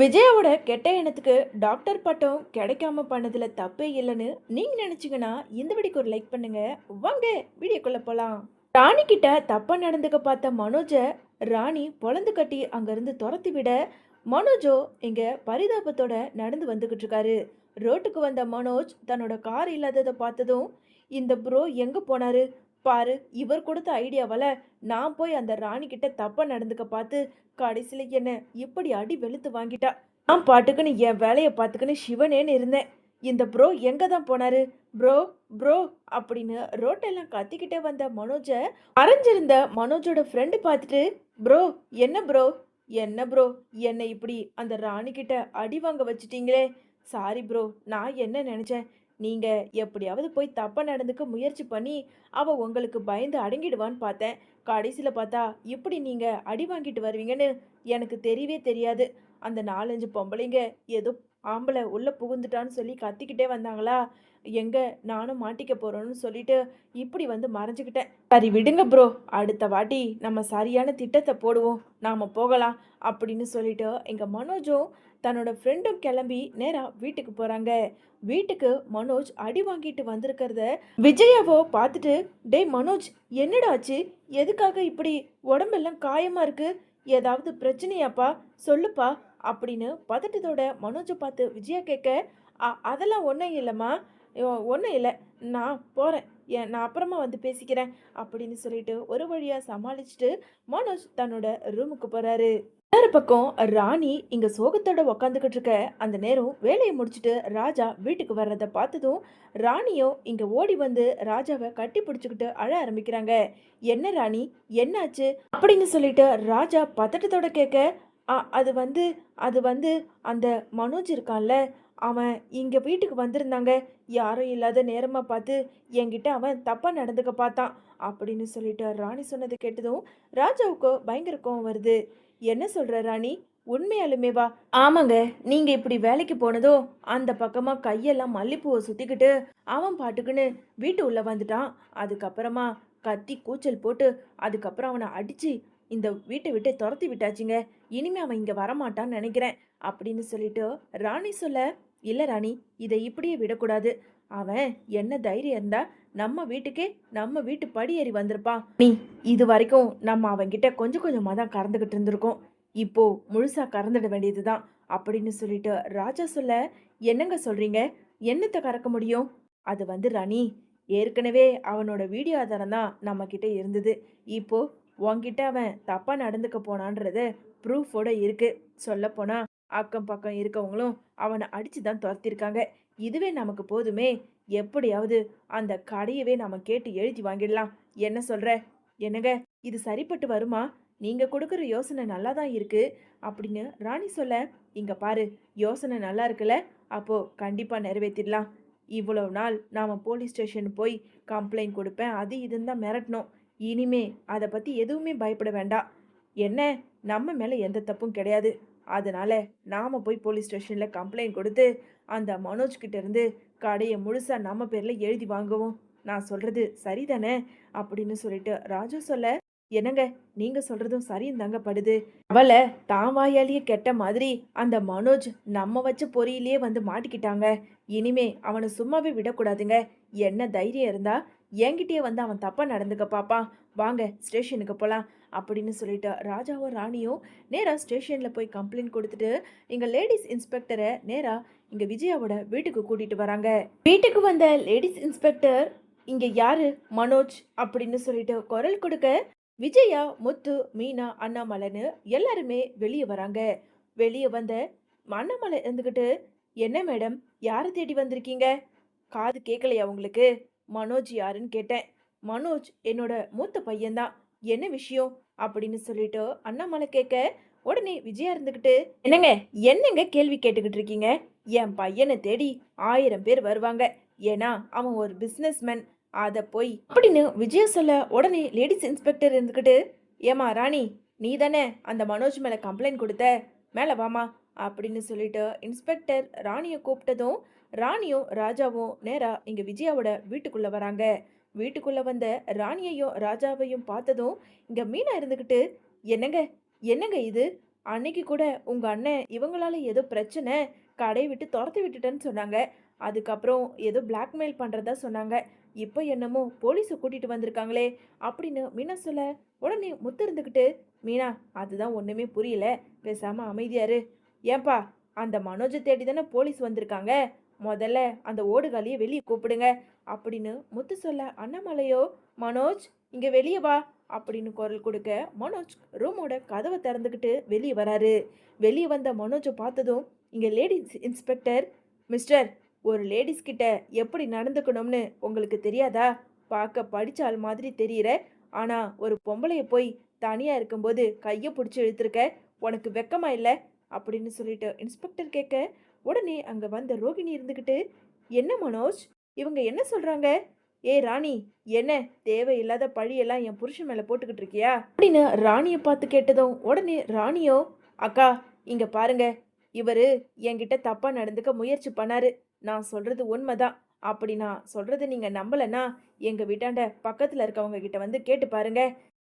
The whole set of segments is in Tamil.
விஜயாவோட கெட்ட எண்ணத்துக்கு டாக்டர் பட்டம் கிடைக்காம பண்ணதில் தப்பே இல்லைன்னு நீங்கள் நினச்சிங்கன்னா இந்த வீடியோக்கு ஒரு லைக் பண்ணுங்க. வாங்க வீடியோக்குள்ளே போகலாம் ராணி கிட்ட தப்பாக நடந்துக்க பார்த்த மனோஜை ராணி பொழந்து கட்டி அங்கேருந்து துரத்தி விட மனோஜோ இங்கே பரிதாபத்தோட நடந்து வந்துகிட்டு இருக்காரு. ரோட்டுக்கு வந்த மனோஜ் தன்னோட கார் இல்லாததை பார்த்ததும் இந்த ப்ரோ எங்கே போனார்? பாரு இவர் கொடுத்த ஐடியாவால் நான் போய் அந்த ராணிக்கிட்ட தப்பாக நடந்துக்க பார்த்து கடைசியில் என்ன இப்படி அடி வெளுத்து வாங்கிட்டா. நான் பாட்டுக்குன்னு என் வேலையை பார்த்துக்கின்னு சிவனேன்னு இருந்தேன். இந்த ப்ரோ எங்கே தான் போனாரு? ப்ரோ ப்ரோ அப்படின்னு ரோட்டெல்லாம் கத்திக்கிட்டே வந்த மனோஜை அரைஞ்சிருந்த மனோஜோட ஃப்ரெண்டு பார்த்துட்டு ப்ரோ என்ன ப்ரோ என்ன ப்ரோ என்னை இப்படி அந்த ராணிக்கிட்ட அடி வாங்க வச்சிட்டீங்களே? சாரி ப்ரோ நான் என்ன நினச்சேன்? நீங்கள் எப்படியாவது போய் தப்பாக நடந்துக்க முயற்சி பண்ணி அவள் உங்களுக்கு பயந்து அடங்கிடுவான்னு பார்த்தேன். கடைசியில் பார்த்தா இப்படி நீங்கள் அடி வாங்கிட்டு வருவீங்கன்னு எனக்கு தெரியவே தெரியாது. அந்த நாலஞ்சு பொம்பளைங்க ஏதோ ஆம்பளை உள்ளே புகுந்துட்டான்னு சொல்லி கத்திக்கிட்டே வந்தாங்களா? எங்கே நானும் மாட்டிக்க போகிறோன்னு சொல்லிட்டு இப்படி வந்து மறைஞ்சுக்கிட்டேன். சரி விடுங்க ப்ரோ. அடுத்த வாட்டி நம்ம சரியான திட்டத்தை போடுவோம். நாம் போகலாம். அப்படின்னு சொல்லிட்டு எங்கள் மனோஜும் தன்னோட ஃப்ரெண்டும் கிளம்பி நேராக வீட்டுக்கு போகிறாங்க வீட்டுக்கு மனோஜ் அடி வாங்கிட்டு வந்திருக்கிறத விஜயாவோ பார்த்துட்டு டேய் மனோஜ் என்னடா ஆச்சு? எதுக்காக இப்படி உடம்பெல்லாம் காயமாக இருக்கு? ஏதாவது பிரச்சனையாப்பா? சொல்லுப்பா அப்படின்னு பதட்டத்தோட மனோஜை பார்த்து விஜயா கேட்க அதெல்லாம் ஒன்றும் இல்லைம்மா. ஒன்றும் இல்லை. நான் போகிறேன் ஏன் நான் அப்புறமா வந்து பேசிக்கிறேன் அப்படின்னு சொல்லிட்டு ஒரு வழியாக சமாளிச்சுட்டு மனோஜ் தன்னோட ரூமுக்கு போகிறாரு இன்னொரு பக்கம் ராணி இங்கே சோகத்தோட உக்காந்துக்கிட்டு இருக்க அந்த நேரம் வேலையை முடிச்சுட்டு ராஜா வீட்டுக்கு வர்றதை பார்த்ததும் ராணியும் இங்கே ஓடி வந்து ராஜாவை கட்டி பிடிச்சிக்கிட்டு அழ ஆரம்பிக்கிறாங்க. என்ன ராணி? என்னாச்சு? அப்படின்னு சொல்லிட்டு ராஜா பதட்டத்தோட கேட்க "அ, அது வந்து அது வந்து அந்த மனோஜ் இருக்கான்ல அவன் இங்கே வீட்டுக்கு வந்திருந்தாங்க. யாரும் இல்லாத நேரமாக பார்த்து என்கிட்ட அவன் தப்பாக நடந்துக்க பார்த்தான். அப்படின்னு சொல்லிட்டு ராணி சொன்னது கேட்டதும் ராஜாவுக்கு பயங்கர கோவம் வருது. என்ன சொல்ற ராணி? உண்மையாலுமே வா. ஆமாங்க நீங்க இப்படி வேலைக்கு போனதோ அந்த பக்கமா கையெல்லாம் மல்லிப்பூவை சுத்திக்கிட்டு அவன் பாட்டுக்குன்னு வீட்டு உள்ள வந்துட்டான். அதுக்கப்புறமா கத்தி கூச்சல் போட்டு அதுக்கப்புறம் அவனை அடிச்சு இந்த வீட்டை விட்டு துரத்தி விட்டாச்சுங்க. இனிமே அவன் இங்க வரமாட்டான்னு நினைக்கிறேன். அப்படின்னு சொல்லிட்டு ராணி சொல்ல இல்ல ராணி இதை இப்படியே விடக்கூடாது. அவன் என்ன தைரியம் இருந்தா நம்ம வீட்டுக்கே நம்ம வீட்டு படி ஏறி வந்திருப்பான். நீ இது வரைக்கும் நம்ம அவன்கிட்ட கொஞ்சம் கொஞ்சமாக தான் கறந்துக்கிட்டு இருந்திருக்கோம். இப்போ முழுசா கறந்துட வேண்டியதுதான் அப்படின்னு சொல்லிட்டு ராஜா சொல்ல என்னங்க சொல்றீங்க? என்னத்தை கறக்க முடியும்? அது வந்து ராணி ஏற்கனவே அவனோட வீடியோ ஆதாரம் தான் நம்ம கிட்ட இருந்தது. இப்போ உன்கிட்ட அவன் தப்பா நடந்துக்க போனான்றது ப்ரூஃபோட இருக்கு. சொல்ல போனா அக்கம் பக்கம் இருக்கவங்களும் அவனை அடிச்சு தான் துரத்திருக்காங்க. இதுவே நமக்கு போதுமே. எப்படியாவது அந்த கடையவே நம்ம கேட்டு எழுதி வாங்கிடலாம். என்ன சொல்ற? என்னங்க இது சரிப்பட்டு வருமா? நீங்க கொடுக்குற யோசனை நல்லா தான் இருக்கு. அப்படின்னு ராணி சொல்ல இங்க பாரு யோசனை நல்லா இருக்குல்ல? அப்போ கண்டிப்பா நிறைவேற்றிடலாம் இவ்வளவு நாள் நாம போலீஸ் ஸ்டேஷன் போய் கம்ப்ளைண்ட் கொடுப்பேன். அது இதுன்னு தான் மிரட்டணும். இனிமே அதை பத்தி எதுவுமே பயப்பட வேண்டாம். என்ன? நம்ம மேல எந்த தப்பும் கிடையாது. அதனால் நாம் போய் போலீஸ் ஸ்டேஷனில் கம்ப்ளைண்ட் கொடுத்து அந்த மனோஜ் இருந்து கடையை முழுசாக நம்ம பேரில் எழுதி வாங்குவோம். நான் சொல்கிறது சரிதானே? அப்படின்னு சொல்லிட்டு ராஜு சொல்ல என்னங்க நீங்க சொல்றதும் சரியும் தாங்க படுது. அவளை தான் வாயாலேயே கெட்ட மாதிரி அந்த மனோஜ் நம்ம வச்ச பொறியிலேயே வந்து மாட்டிக்கிட்டாங்க. இனிமே அவனை சும்மாவே விடக்கூடாதுங்க. என்ன தைரியம் இருந்தா என்கிட்டயே வந்து அவன் தப்பா நடந்துக்க பாப்பான். வாங்க ஸ்டேஷனுக்கு போலாம். அப்படின்னு சொல்லிட்டு ராஜாவும் ராணியும் நேராக ஸ்டேஷனில் போய் கம்ப்ளைண்ட் கொடுத்துட்டு எங்கள் லேடிஸ் இன்ஸ்பெக்டரை நேராக இங்கே விஜயாவோட வீட்டுக்கு கூட்டிகிட்டு வராங்க. வீட்டுக்கு வந்த லேடிஸ் இன்ஸ்பெக்டர் இங்கே யார்? மனோஜ் அப்படின்னு சொல்லிட்டு குரல் கொடுக்க விஜயா முத்து மீனா அண்ணாமலைன்னு எல்லாருமே வெளியே வராங்க. வெளியே வந்த அண்ணாமலை இருந்துக்கிட்டு என்ன மேடம் யாரை தேடி வந்திருக்கீங்க? காது கேட்கலையா உங்களுக்கு? மனோஜ் யாருன்னு கேட்டேன். மனோஜ் என்னோட மூத்த பையன்தான். என்ன விஷயம்? அப்படின்னு சொல்லிட்டு அண்ணாமலை கேட்க உடனே விஜயா இருந்துக்கிட்டு என்னங்க என்னங்க கேள்வி கேட்டுக்கிட்டு இருக்கீங்க? என் பையனை தேடி ஆயிரம் பேர் வருவாங்க. ஏன்னா அவன் ஒரு பிஸ்னஸ்மேன் அதை போய் அப்படின்னு விஜயா சொல்ல உடனே லேடிஸ் இன்ஸ்பெக்டர் இருந்துக்கிட்டு ஏமா ராணி நீ தானே அந்த மனோஜ் மேலே கம்ப்ளைண்ட் கொடுத்த? மேலே வாமா அப்படின்னு சொல்லிட்டு இன்ஸ்பெக்டர் ராணியை கூப்பிட்டதும் ராணியும் ராஜாவும் நேராக இங்கே விஜயாவோட வீட்டுக்குள்ளே வராங்க. வீட்டுக்குள்ளே வந்த ராணியையும் ராஜாவையும் பார்த்ததும் இங்கே மீனா இருந்துக்கிட்டு என்னங்க என்னங்க இது? அன்னைக்கு கூட உங்கள் அண்ணன் இவங்களால ஏதோ பிரச்சனை கடையை விட்டு துரத்தி விட்டுட்டேன்னு சொன்னாங்க. அதுக்கப்புறம் ஏதோ பிளாக்மெயில் பண்ணுறதா சொன்னாங்க. இப்போ என்னமோ போலீஸை கூட்டிகிட்டு வந்திருக்காங்களே அப்படின்னு மீனா சொல்ல உடனே முத்து இருந்துக்கிட்டு மீனா அதுதான் ஒன்றுமே புரியல. பேசாமல் அமைதியாரு ஏன்பா அந்த மனோஜை தேடி தானே போலீஸ் வந்திருக்காங்க. முதல்ல அந்த ஓடுகாலியை வெளியே கூப்பிடுங்க. அப்படின்னு முத்து சொல்ல அண்ணாமலையோ மனோஜ் இங்கே வெளியே வா அப்படின்னு குரல் கொடுக்க மனோஜ் ரூமோட கதவை திறந்துக்கிட்டு வெளியே வராரு. வெளியே வந்த மனோஜை பார்த்ததும் இங்கே லேடிஸ் இன்ஸ்பெக்டர் மிஸ்டர் ஒரு லேடிஸ் கிட்ட எப்படி நடந்துக்கணும்னு உங்களுக்கு தெரியாதா? பார்க்க படித்தால் ஆள் மாதிரி தெரியுற. ஆனால் ஒரு பொம்பளைய போய் தனியாக இருக்கும்போது கையை பிடிச்சி இழுத்துருக்க. உனக்கு வெக்கமா இல்லை? அப்படின்னு சொல்லிட்டு இன்ஸ்பெக்டர் கேட்க உடனே அங்க வந்த ரோகிணி இருந்துக்கிட்டு என்ன மனோஜ்? இவங்க என்ன சொல்றாங்க? ஏ ராணி என்ன? தேவையில்லாத பழியெல்லாம் என் புருஷன் மேல போட்டுக்கிட்டு இருக்கியா? அப்படின்னு ராணியை பார்த்து கேட்டதும் உடனே ராணியோ அக்கா இங்க பாருங்க. இவரு என்கிட்ட தப்பா நடந்துக்க முயற்சி பண்ணாரு. நான் சொல்றது உண்மைதான். அப்படி நான் சொல்றது நீங்க நம்பலன்னா எங்க வீட்டாண்ட பக்கத்துல இருக்கவங்க கிட்ட வந்து கேட்டு பாருங்க.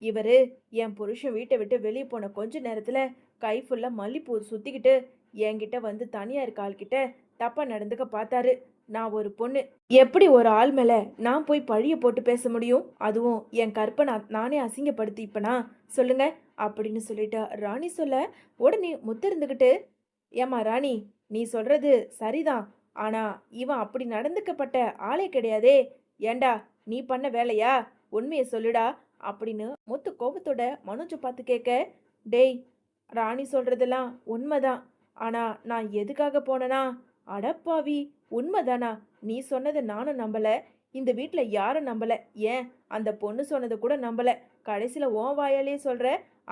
இவரு என் புருஷன் வீட்டை விட்டு வெளியே போன கொஞ்ச நேரத்துல கை ஃபுல்லா மல்லிப்பூ சுத்திக்கிட்டு என்கிட்ட வந்து தனியார் இருக்க ஆள்கிட்ட தப்பா நடந்துக்க பார்த்தாரு. நான் ஒரு பொண்ணு. எப்படி ஒரு ஆள் மேல நான் போய் பழிய போட்டு பேச முடியும்? அதுவும் என் கற்பனை நானே அசிங்கப்படுத்தி இப்பனா சொல்லுங்க. அப்படின்னு சொல்லிட்டு ராணி சொல்ல உடனே முத்து இருந்துக்கிட்டு ஏமா ராணி நீ சொல்றது சரிதான். ஆனா இவன் அப்படி நடந்துக்கப்பட்ட ஆளே கிடையாதே. ஏண்டா நீ பண்ண வேலையா? உண்மையை சொல்லுடா. அப்படின்னு முத்து கோபத்தோட மனோஜை பார்த்து கேட்க டேய் ராணி சொல்றதெல்லாம் உண்மைதான். ஆனால் நான் எதுக்காக போனேனா? அடப்பாவி உண்மைதானா? நீ சொன்னதை நானும் நம்பலை. இந்த வீட்டில் யாரும் நம்பலை. ஏன்? அந்த பொண்ணு சொன்னதை கூட நம்பலை. கடைசியில் ஓ வாயாலே சொல்கிற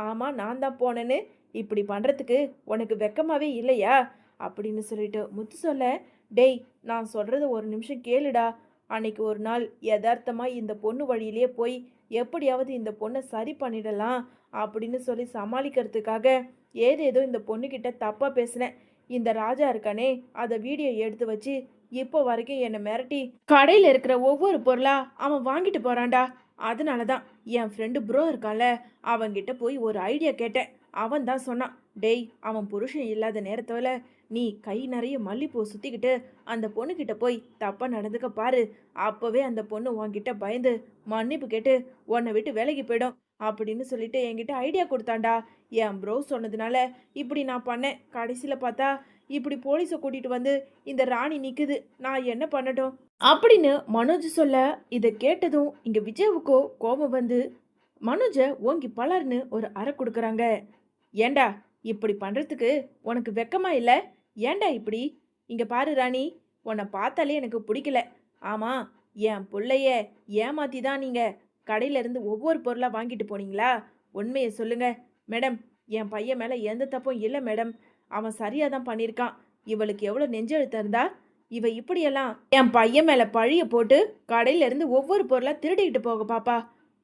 ஆமாம் நான் தான் போனேன்னு. இப்படி பண்ணுறதுக்கு உனக்கு வெக்கமாகவே இல்லையா? அப்படின்னு சொல்லிட்டு முத்து சொல்ல டேய் நான் சொல்கிறத ஒரு நிமிஷம் கேளுடா. அன்னைக்கு ஒரு நாள் யதார்த்தமாக இந்த பொண்ணு வழியிலே போய் எப்படியாவது இந்த பொண்ணை சரி பண்ணிடலாம் அப்படின்னு சொல்லி சமாளிக்கிறதுக்காக ஏதேதோ இந்த பொண்ணுக்கிட்ட தப்பாக பேசினேன். இந்த ராஜா இருக்கானே அதை வீடியோ எடுத்து வச்சு இப்போ வரைக்கும் என்னை மிரட்டி கடையில் இருக்கிற ஒவ்வொரு பொருளாக அவன் வாங்கிட்டு போகிறான்டா அதனால தான் என் ஃப்ரெண்டு ப்ரோ இருக்கான்ல அவன்கிட்ட போய் ஒரு ஐடியா கேட்டேன். அவன் தான் சொன்னான் டேய் அவன் புருஷன் இல்லாத நேரத்தில் நீ கை நிறைய மல்லிப்பூ சுற்றிக்கிட்டு அந்த பொண்ணுக்கிட்ட போய் தப்பாக நடந்துக்க பாரு. அப்பவே அந்த பொண்ணு உன்கிட்ட பயந்து மன்னிப்பு கேட்டு உன்னை விட்டு விலகி போயிடும். அப்படின்னு சொல்லிட்டு என்கிட்ட ஐடியா கொடுத்தான்டா. என் ப்ரோ சொன்னதுனால இப்படி நான் பண்ணேன். கடைசியில் பார்த்தா இப்படி போலீஸை கூட்டிகிட்டு வந்து இந்த ராணி நிற்குது நான் என்ன பண்ணட்டும்? அப்படின்னு மனோஜ் சொல்ல இதை கேட்டதும் இங்கே விஜயவுக்கோ கோபம் வந்து மனோஜை ஓங்கி பலர்னு ஒரு அறை கொடுக்குறாங்க. ஏண்டா இப்படி பண்ணுறதுக்கு உனக்கு வெக்கமா இல்லை? ஏண்டா இப்படி? இங்கே பாரு ராணி உன்னை பார்த்தாலே எனக்கு பிடிக்கல. ஆமாம் என் பிள்ளைய ஏமாத்தி தான் நீங்க. கடையிலேருந்து ஒவ்வொரு பொருளாக வாங்கிட்டு போனீங்களா? உண்மையை சொல்லுங்க. மேடம் என் பையன் மேலே எந்த தப்பும் இல்லை மேடம். அவன் சரியாக தான் பண்ணியிருக்கான் இவளுக்கு எவ்வளோ நெஞ்செழுத்த இருந்தா? இவ இப்படியெல்லாம் என் பையன் மேலே பழிய போட்டு கடையிலேருந்து ஒவ்வொரு பொருளாக திருடிக்கிட்டு போக பாப்பா.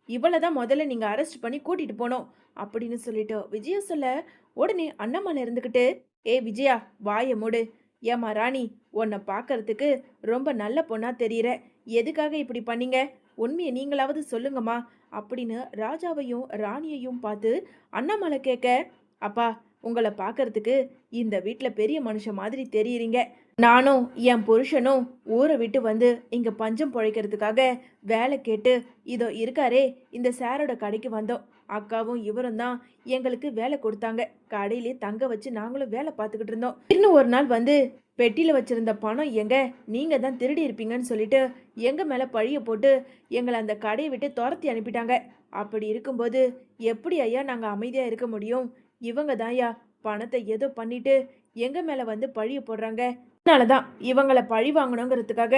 இவளை தான் முதல்ல நீங்கள் அரெஸ்ட் பண்ணி கூட்டிகிட்டு போனோம் அப்படின்னு சொல்லிட்டு விஜயா சொல்ல உடனே அண்ணாமலை இருந்துக்கிட்டு ஏ விஜயா வாயை மூடு. ஏமா ராணி உன்னை பார்க்கறதுக்கு ரொம்ப நல்ல பொண்ணாக தெரியற. எதுக்காக இப்படி பண்ணீங்க? உண்மையை நீங்களாவது சொல்லுங்கம்மா அப்படின்னு ராஜாவையும் ராணியையும் பார்த்து அண்ணாமலை கேட்க அப்பா உங்களை பார்க்கறதுக்கு இந்த வீட்டில் பெரிய மனுஷன் மாதிரி தெரியுறீங்க. நானும் என் புருஷனும் ஊரை விட்டு வந்து இங்கே பஞ்சம் பிழைக்கிறதுக்காக வேலை கேட்டு இதோ இருக்காரே இந்த சாரோட கடைக்கு வந்தோம். அக்காவும் இவரும் தான் எங்களுக்கு வேலை கொடுத்தாங்க. கடையிலே தங்க வச்சு நாங்களும் வேலை பார்த்துக்கிட்டு இருந்தோம். இன்னும் ஒரு நாள் வந்து பெட்டியில் வச்சிருந்த பணம் எங்க? நீங்கள் தான் திருடி இருப்பீங்கன்னு சொல்லிட்டு எங்கள் மேலே பழியை போட்டு எங்களை அந்த கடையை விட்டு துரத்தி அனுப்பிட்டாங்க. அப்படி இருக்கும்போது எப்படி ஐயா நாங்கள் அமைதியாக இருக்க முடியும்? இவங்க தான்யா பணத்தை ஏதோ பண்ணிட்டு எங்கள் மேலே வந்து பழியை போடுறாங்க. அதனால தான் இவங்களை பழி வாங்கணுங்கிறதுக்காக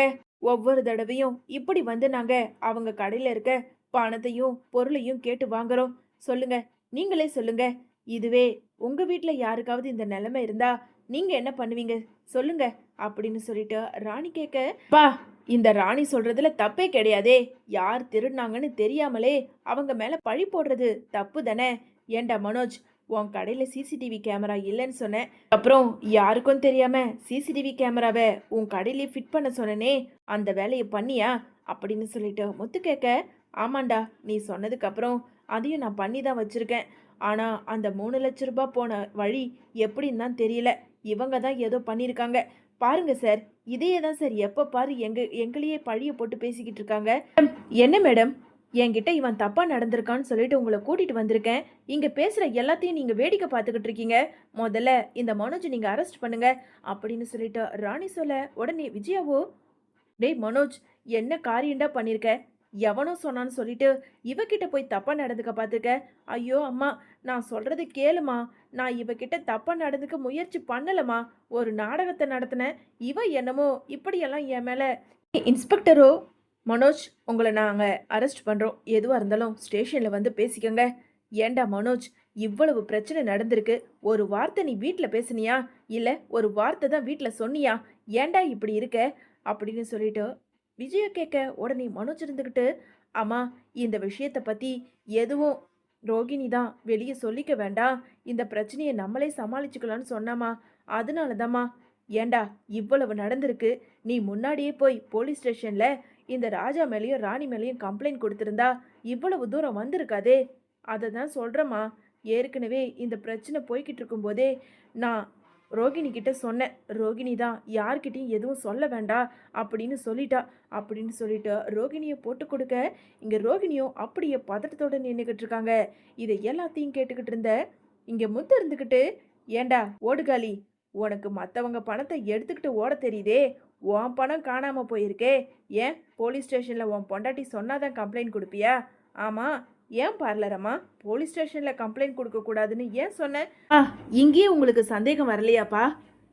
ஒவ்வொரு தடவையும் இப்படி வந்து நாங்கள் அவங்க கடையில் இருக்க பணத்தையும் பொருளையும் கேட்டு வாங்குறோம். சொல்லுங்க. நீங்களே சொல்லுங்க. இதுவே உங்கள் வீட்டில் யாருக்காவது இந்த நிலைமை இருந்தால் நீங்க என்ன பண்ணுவீங்க? சொல்லுங்க அப்படின்னு சொல்லிட்டு ராணி கேட்க பா இந்த ராணி சொல்றதுல தப்பே கிடையாதே. யார் திருடினாங்கன்னு தெரியாமலே அவங்க மேல பழி போடுறது தப்பு தானே? ஏண்டா மனோஜ் உன் கடையில சிசிடிவி கேமரா இல்லைன்னு சொன்னேன். அப்புறம் யாருக்கும் தெரியாம சிசிடிவி கேமராவை உன் கடையிலே ஃபிட் பண்ண சொன்னனே. அந்த வேலையை பண்ணியா? அப்படின்னு சொல்லிட்டு முத்து கேட்க ஆமாண்டா நீ சொன்னதுக்கு அப்புறம் அதையும் நான் பண்ணி தான் வச்சிருக்கேன். ஆனா அந்த மூணு லட்ச ரூபாய் போன வழி எப்படின்னு தான் தெரியல. இவங்க தான் ஏதோ பண்ணியிருக்காங்க. பாருங்க சார் இதையே தான் சார் எப்போ பாரு எங்க எங்களையே பழிய போட்டு பேசிக்கிட்டு இருக்காங்க. என்ன மேடம்? என்கிட்ட இவன் தப்பாக நடந்திருக்கான்னு சொல்லிட்டு உங்களை கூட்டிகிட்டு வந்திருக்கேன். இங்கே பேசுகிற எல்லாத்தையும் நீங்கள் வேடிக்கை பார்த்துக்கிட்டு இருக்கீங்க. முதல்ல இந்த மனோஜ் நீங்கள் அரெஸ்ட் பண்ணுங்க. அப்படின்னு சொல்லிட்டு ராணி சொல்ல உடனே விஜயாவோ? டேய் மனோஜ் என்ன காரியண்டா பண்ணியிருக்க எவனோ சொன்னான்னு சொல்லிட்டு இவகிட்ட போய் தப்பாக நடந்துக்க பார்த்துக்க ஐயோ அம்மா நான் சொல்கிறது கேளுமா? நான் இவகிட்ட தப்பா நடந்துக்க முயற்சி பண்ணலமா ஒரு நாடகத்தை நடத்தினேன் இவ என்னமோ இப்படியெல்லாம் என் மேல. இன்ஸ்பெக்டரோ மனோஜ் உங்களை நாங்கள் அரெஸ்ட் பண்ணுறோம் எதுவாக இருந்தாலும் ஸ்டேஷனில் வந்து பேசிக்கோங்க. ஏண்டா மனோஜ் இவ்வளவு பிரச்சனை நடந்திருக்கு. ஒரு வார்த்தை நீ வீட்டில் பேசுனியா? இல்லை ஒரு வார்த்தை தான் வீட்டில் சொன்னியா? ஏண்டா இப்படி இருக்க? அப்படின்னு சொல்லிட்டு விஜய கேட்க உடனே மனோஜ் இருந்துக்கிட்டு அம்மா இந்த விஷயத்தை பற்றி எதுவும் ரோகிணி தான் வெளியே சொல்லிக்க வேண்டாம் இந்த பிரச்சனையை நம்மளே சமாளிச்சுக்கலாம்னு சொன்னாமா அதனால தாம்மா ஏண்டா இவ்வளவு நடந்திருக்கு. நீ முன்னாடியே போய் போலீஸ் ஸ்டேஷனில் இந்த ராஜா மேலேயும் ராணி மேலேயும் கம்ப்ளைண்ட் கொடுத்துருந்தா இவ்வளவு தூரம் வந்திருக்காதே. அதை தான் சொல்கிறேம்மா ஏற்கனவே இந்த பிரச்சனை போய்கிட்டு இருக்கும்போதே நான் ரோகிணி கிட்ட சொன்னேன் ரோகிணி தான் யார்கிட்டையும் எதுவும் சொல்ல வேண்டாம் அப்படின்னு சொல்லிட்டா. அப்படின்னு சொல்லிட்டு ரோகிணியை போட்டு கொடுக்க இங்கே ரோகிணியும் அப்படியே பதட்டத்தோட நின்றுக்கிட்டு இருக்காங்க. இதை எல்லாத்தையும் கேட்டுக்கிட்டு இருந்த இங்கே முத்து இருந்துக்கிட்டு ஏண்டா ஓடுகாலி உனக்கு மற்றவங்க பணத்தை எடுத்துக்கிட்டு ஓட தெரியுதே உன் பணம் காணாமல் போயிருக்கே ஏன்? போலீஸ் ஸ்டேஷனில் உன் பொண்டாட்டி சொன்னாதான் கம்ப்ளைண்ட் கொடுப்பியா? ஆமாம் ஏன் பார்லரம்மா போலீஸ் ஸ்டேஷனில் கம்ப்ளைண்ட் கொடுக்கக்கூடாதுன்னு ஏன் சொன்னேன் ஆ இங்கேயே உங்களுக்கு சந்தேகம் வரலையாப்பா?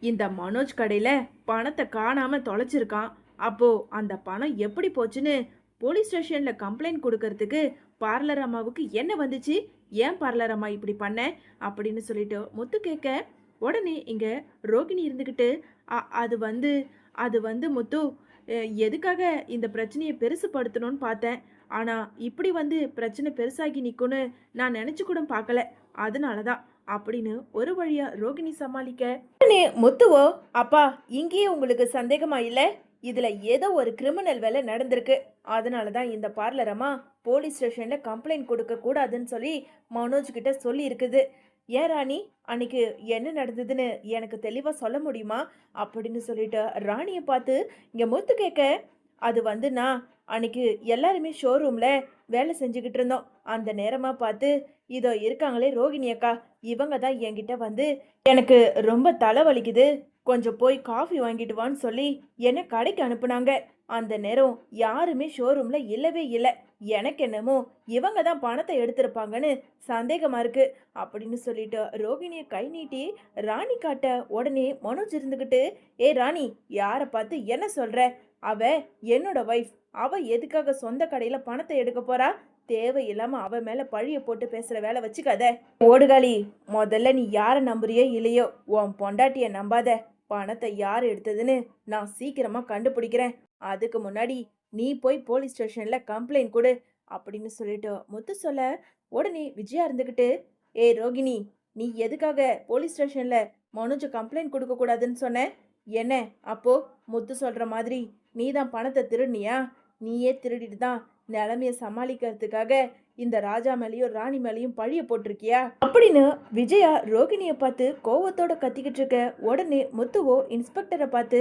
இந்த மனோஜ் கடையில் பணத்தை காணாமல் தொலைச்சிருக்கான். அப்போது அந்த பணம் எப்படி போச்சுன்னு போலீஸ் ஸ்டேஷனில் கம்ப்ளைண்ட் கொடுக்கறதுக்கு பார்லர் அம்மாவுக்கு என்ன வந்துச்சு? ஏன் பார்லர் அம்மா இப்படி பண்ண? அப்படின்னு சொல்லிட்டு முத்து கேட்க உடனே இங்கே ரோகிணி இருந்துக்கிட்டு "அ- அது வந்து அது வந்து முத்து எதுக்காக இந்த பிரச்சனையை பெருசுப்படுத்தணும்னு பார்த்தேன். ஆனால் இப்படி வந்து பிரச்சனை பெருசாகி நிற்கும்னு நான் நினச்சி கூட பார்க்கல. அதனால தான் அப்படின்னு ஒரு வழியாக ரோகிணி சமாளிக்க முத்துவோ அப்பா இங்கேயே உங்களுக்கு சந்தேகமா இல்லை? இதில் ஏதோ ஒரு கிரிமினல் வேலை நடந்திருக்கு. அதனால தான் இந்த பார்லரம்மா போலீஸ் ஸ்டேஷனில் கம்ப்ளைண்ட் கொடுக்கக்கூடாதுன்னு சொல்லி மனோஜ் கிட்ட சொல்லியிருக்குது. ஏன் ராணி அன்னைக்கு என்ன நடந்ததுன்னு எனக்கு தெளிவாக சொல்ல முடியுமா? அப்படின்னு சொல்லிட்டு ராணியை பார்த்து இங்கே முத்து கேட்க அது வந்து நான் அன்னைக்கு எல்லாருமே ஷோரூமில் வேலை செஞ்சுக்கிட்டு இருந்தோம். அந்த நேரமாக பார்த்து இதோ இருக்காங்களே ரோகிணி அக்கா இவங்க தான் என்கிட்ட வந்து எனக்கு ரொம்ப தலை வலிக்குது கொஞ்சம் போய் காஃபி வாங்கிட்டு வான்னு சொல்லி என்னை கடைக்கு அனுப்புனாங்க. அந்த நேரம் யாருமே ஷோரூமில் இல்லவே இல்லை. எனக்கு என்னமோ இவங்க தான் பணத்தை எடுத்திருப்பாங்கன்னு சந்தேகமாக இருக்கு. அப்படின்னு சொல்லிட்டு ரோகிணியை கை நீட்டி ராணி காட்ட உடனே மனோஜ் இருந்துக்கிட்டு ஏ ராணி யாரை பார்த்து என்ன சொல்கிற அவ என்னோட ஒய்ஃப் அவள் எதுக்காக சொந்த கடையில் பணத்தை எடுக்க போறா? தேவையில்லாம அவன் மேல பழிய போட்டு பேசுற வேலை வச்சுக்காத. ஓடுகாளி முதல்ல நீ யாரை நம்புறியோ இல்லையோ உன் பொண்டாட்டிய நம்பாத. பணத்தை யார் எடுத்ததுன்னு நான் சீக்கிரமா கண்டுபிடிக்கிறேன். அதுக்கு முன்னாடி நீ போய் போலீஸ் ஸ்டேஷன்ல கம்ப்ளைண்ட் கொடு அப்படின்னு சொல்லிட்டு முத்து சொல்ல உடனே விஜயா இருந்துக்கிட்டு ஏய் ரோகிணி நீ எதுக்காக போலீஸ் ஸ்டேஷன்ல மனோஜ் கம்ப்ளைண்ட் கொடுக்க கூடாதுன்னு சொன்ன? என்ன? அப்போ முத்து சொல்ற மாதிரி நீ தான் பணத்தை திருடினியா? நீயே திருடிட்டு தான் நிலைமையை சமாளிக்கிறதுக்காக இந்த ராஜா மேலேயும் ராணி மேலேயும் பழிய போட்டிருக்கியா? அப்படின்னு விஜயா ரோகிணியை பார்த்து கோவத்தோட கத்திக்கிட்டு இருக்க உடனே முத்துவோ இன்ஸ்பெக்டரை பார்த்து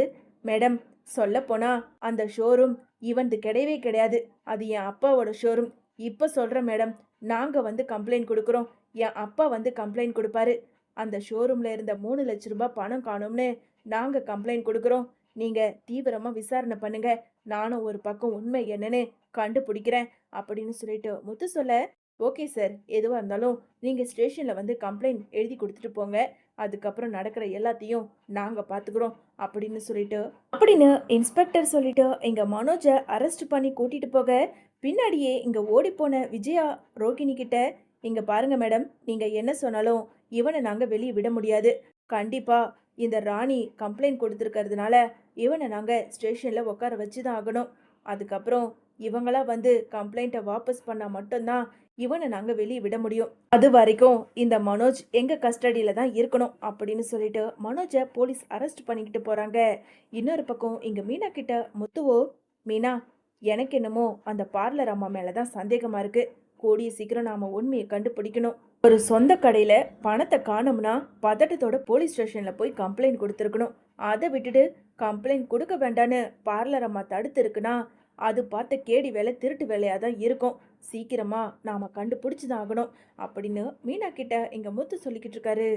மேடம் சொல்ல போனா அந்த ஷோரூம் இவன்து கிடையவே கிடையாது. அது என் அப்பாவோட ஷோரூம் இப்போ சொல்கிறேன் மேடம். நாங்கள் வந்து கம்ப்ளைண்ட் கொடுக்குறோம். என் அப்பா வந்து கம்ப்ளைண்ட் கொடுப்பாரு. அந்த ஷோரூமில் இருந்த மூணு லட்ச ரூபாய் பணம் காணும்னு நாங்கள் கம்ப்ளைண்ட் கொடுக்குறோம். நீங்கள் தீவிரமாக விசாரணை பண்ணுங்க. நானும் ஒரு பக்கம் உண்மை என்னன்னு கண்டுபிடிக்கிறேன் அப்படின்னு சொல்லிட்டு முத்து சொல்ல ஓகே சார் எதுவாக இருந்தாலும் நீங்கள் ஸ்டேஷனில் வந்து கம்ப்ளைண்ட் எழுதி கொடுத்துட்டு போங்க. அதுக்கப்புறம் நடக்கிற எல்லாத்தையும் நாங்கள் பார்த்துக்குறோம் அப்படின்னு சொல்லிட்டு அப்படின்னு இன்ஸ்பெக்டர் சொல்லிட்டு எங்கள் மனோஜை அரெஸ்ட் பண்ணி கூட்டிகிட்டு போக பின்னாடியே இங்கே ஓடிப்போன விஜயா ரோகிணி கிட்ட பாருங்கள் மேடம் நீங்கள் என்ன சொன்னாலும் இவனை நாங்கள் வெளியே விட முடியாது. கண்டிப்பாக இந்த ராணி கம்ப்ளைண்ட் கொடுத்துருக்கறதுனால இவனை நாங்கள் ஸ்டேஷனில் உட்கார வச்சு தான் ஆகணும். அதுக்கப்புறம் இவங்களாம் வந்து கம்ப்ளைண்ட்டை வாபஸ் பண்ணால் மட்டும்தான் இவனை நாங்கள் வெளியே விட முடியும். அது வரைக்கும் இந்த மனோஜ் எங்கள் கஸ்டடியில் தான் இருக்கணும் அப்படின்னு சொல்லிட்டு மனோஜை போலீஸ் அரெஸ்ட் பண்ணிக்கிட்டு போகிறாங்க இன்னொரு பக்கம் இங்கே மீனா கிட்ட முத்துவோ மீனா எனக்கு என்னமோ அந்த பார்லர் அம்மா மேலே தான் சந்தேகமாக இருக்குது கூடிய சீக்கிரம் நாம் உண்மையை கண்டுபிடிக்கணும். ஒரு சொந்த கடையில் பணத்தை காணோம்னா பதட்டத்தோட போலீஸ் ஸ்டேஷனில் போய் கம்ப்ளைண்ட் கொடுத்துருக்கணும். அதை விட்டுட்டு கம்ப்ளைண்ட் கொடுக்க வேண்டான்னு பார்லர் அம்மா தடுத்து இருக்குன்னா அது பார்த்த கேடி வேலை திருட்டு வேலையாக தான் இருக்கும். சீக்கிரமாக நாம் கண்டுபிடிச்சி தான் ஆகணும் அப்படின்னு மீனா கிட்ட எங்கள் முத்து சொல்லிக்கிட்டு இருக்காரு.